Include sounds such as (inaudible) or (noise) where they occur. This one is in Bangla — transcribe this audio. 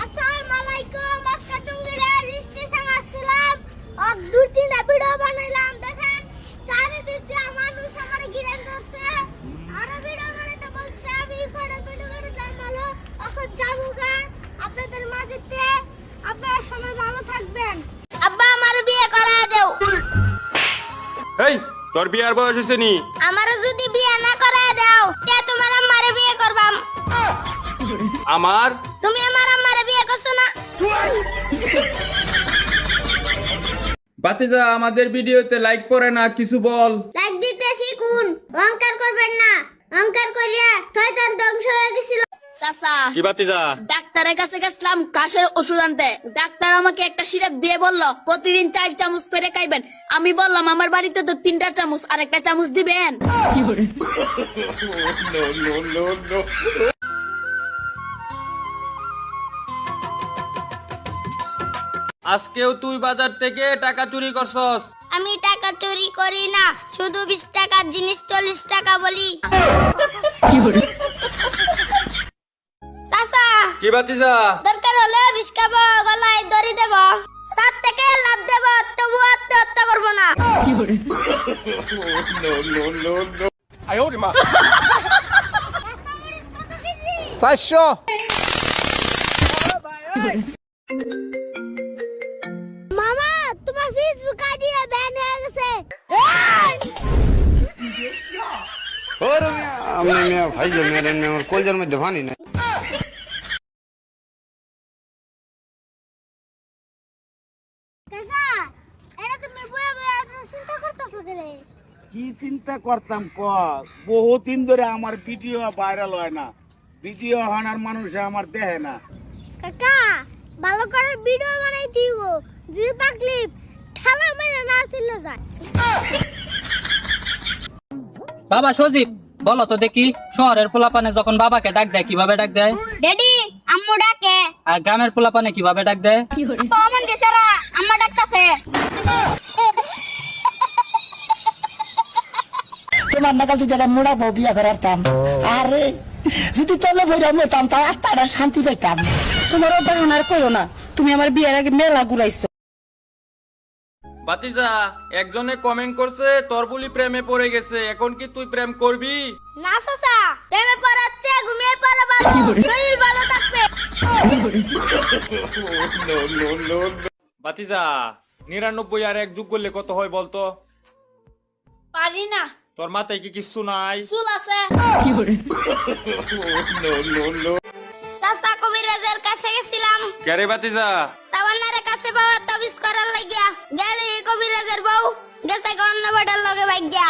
আসসালামু আলাইকুম আজকে টুঙ্গিরা স্টেশন আসছিলাম আর দুই তিনটা ভিডিও বানাইলাম দেখেন। চারিদিক দিয়ে মানুষ আমার ঘিরে ধরছে। আরও ভিডিও বানাইতে বলছে আমি করে ভিডিও বানাতে ভালো এখন যাব গা আপনাদের মাঝেতে। আপনারা সবাই ভালো থাকবেন। আব্বা আমার বিয়ে করা দেও। এই তোর বিয়ার বয়স হয়েছে নি? আমার যদি বিয়ে না করা দাও তে তোমার আমারে বিয়ে করবাম। আমার? তুমি আমার না বাতিজা আমাদের ভিডিওতে লাইক করে না কিছু বল। লাইক দিতে শিখুন অহংকার করবেন না। অহংকার করিয়া শয়তান ধ্বংস হয়ে গেছিল। চাচা কি বাতি ডাক্তারের কাছে গেছিলাম কাশের ওষুধ আনতে। ডাক্তার আমাকে একটা সিরাপ দিয়ে বলল প্রতিদিন চার চামচ করে খাইবেন। আমি বললাম আমার বাড়িতে তো তিনটা চামচ আর একটা চামচ দিবেন। (laughs) আজকেও তুই বাজার থেকে টাকা চুরি করছস। আমি টাকা চুরি করি না শুধু বিশ টাকার জিনিস চল্লিশ টাকা বলি। চাচা কি বাতি যা দরকার হলে বিষ খাব গলায় দড়ি দেব। সাত থেকে লাভ দেব তবু আত্মহত্যা করব না। চারশো। ওরে আমি? মিয়া ভাই ভানি না কি চিন্তা করতাম ক? বহুদিন ধরে আমার ভিডিও ভাইরাল হয় না। ভিডিও হানার মানুষ আমার দেহে না। কাকা ভালো করে ভিডিও বানাই দিব। যদি পাকলি ঠেলা মেরে না চলে যায়। বাবা সজীব বলো তো দেখি শহরের পোলাপানে যখন বাবাকে ডাক দেয় কীভাবে ডাক দেয়? ড্যাডি আম্মু ডাকে। আর গ্রামের পোলাপানে কীভাবে ডাক দেয়? তো আমার গেছারা আম্মা ডাকতাছে। তোমার নাকাল তুই জায়গায় মোড়া বউ বিয়া করারতাম আরে যদি তলে বইরা মরতাম তাও আত্মাটা শান্তি পাইতাম। তোমার ওটা আর করো না তুমি আমার বিয়ের আগে মেলা ঘুরাইছো। বাতিজা একজনে কমেন্ট করছে তোর বলি প্রেমে পড়ে গেছে এখন কি তুই প্রেম করবি? না চাচা প্রেমে পড়াচ্ছে ঘুমিয়ে পড়া ভালো শরীর ভালো থাকবে। বাতিজা নিরানব্বই আর এক যোগ করলে কত হয় বলতো? পারি না। তোর মাথায় কি কিচ্ছু নাই? চুল আছে। চাচা কবিরাজের কাছে গেছিলাম। ক্যারে বাতিজা? কাছে তাবিজ করার লাগিয়া গেলে কবিরাজের বউ গেছে অন্য বাটার লগে ভাগ্যা